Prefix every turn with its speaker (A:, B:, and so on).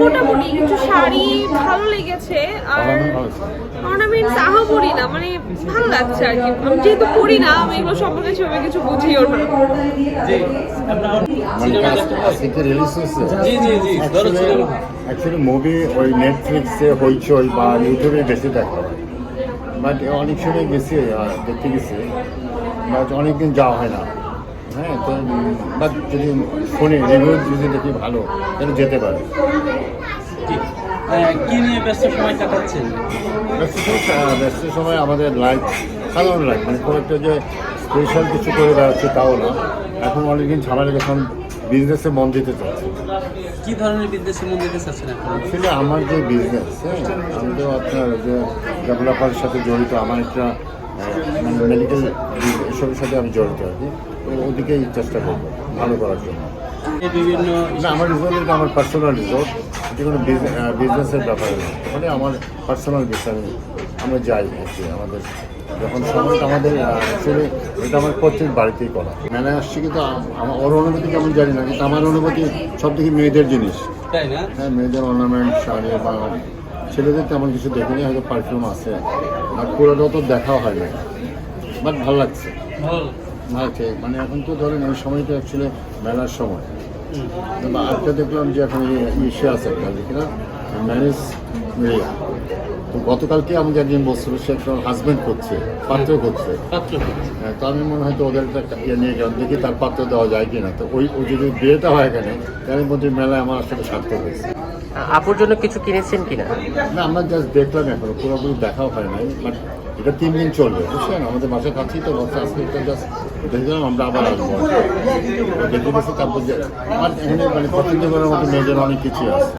A: মোটামুটি কিছু শাড়ি ভালো লেগেছে আর অর্নামেন্টস আহা পড়ি না মানে ভালো লাগছে আর কি। আমি যেহেতু পড়ি না আমি এগুলো সম্পর্কে সেভাবে কিছু বুঝিও না।
B: জি আপনার
C: মানে অ্যাকচুয়ালি মুভি ওই নেটফ্লিক্সে হইচই বা ইউটিউবে বেশি দেখা হয়। বাট অনেক সময় গেছি দেখতে গেছি। বাট অনেকদিন যাওয়া হয় না। হ্যাঁ তো বাট যদি শুনি রিভিউ যদি দেখি ভালো তাহলে যেতে পারে।
B: আহ, কি নিয়ে ব্যস্ত সময় কাটাচ্ছেন?
C: ব্যস্ত সময় ব্যস্ত সময় আমাদের লাইফ সাধারণ লাইফ মানে খুব একটা যে স্পেশাল কিছু করে বেড়াচ্ছে তাও না। এখন অনেকদিন ঝামেলা এখন বিজনেসে মন দিতে চাচ্ছি।
B: কি ধরনের বিদেশি মন্দিরে চাচ্ছেন এখন?
C: আমার যে বিজনেস হ্যাঁ আমি তো আপনার যে ডেভেলপারের সাথে জড়িত আমার একটা মেডিকেল এসবের সাথে আমি জড়িত কি তো ওদিকেই চেষ্টা করব ভালো করার জন্য।
B: বিভিন্ন
C: না আমার রিজোর্ট এটা আমার পার্সোনাল রিজোর্ট এটা কোনো বিজনেসের ব্যাপার না। মানে আমার পার্সোনাল বিষয় আমি আমরা যাই কি আমাদের যখন সময়টা আমাদের অ্যাকচুয়ালি এটা আমার প্রত্যেক বাড়িতেই করা। মেলায় আসছি কিন্তু আমার ওর অনুভূতি কেমন জানি না কিন্তু আমার অনুভূতি সব থেকে মেয়েদের জিনিস।
B: তাই না?
C: হ্যাঁ মেয়েদের অর্নামেন্ট শাড়ি বা ছেলেদের তেমন কিছু দেখিনি হয়তো পারফিউম আছে। আর পুরোটাও তো দেখাও হয় না বাট ভালো লাগছে।
B: ভালো।
C: মানে এখন তো ধরেন এই সময়টা অ্যাকচুয়ালি মেলার সময়। বা আজকে দেখলাম যে এখন ইসে আছে একটা কিনা ম্যারেজ ইয়ে তো গতকালকে আমাকে একজন বলছিল সে একটা হাজব্যান্ড করছে পাত্র করছে। হ্যাঁ, তো আমি মনে হয় তো ওদের একটা ইয়ে নিয়ে গেলাম দেখি তার পাত্র দেওয়া যায় কিনা। তো ওই ওই যদি বিয়েটা হয় এখানে তার মধ্যে মেলায় আমার আসলে সার্থক হয়েছে।
D: আপুর জন্য কিছু কিনেছেন কিনা?
C: না আমরা জাস্ট দেখলাম এখনও পুরোপুরি দেখাও হয় নাই বাট এটা তিন দিন চলবে, বুঝছেন? আমাদের বাসার কাছেই তো বাচ্চা আজকে এটা আমরা আবার আসব। দেখে গেছি তারপর যে আমার এখানে মানে পছন্দ করার মতো মেয়েদের অনেক কিছু আছে।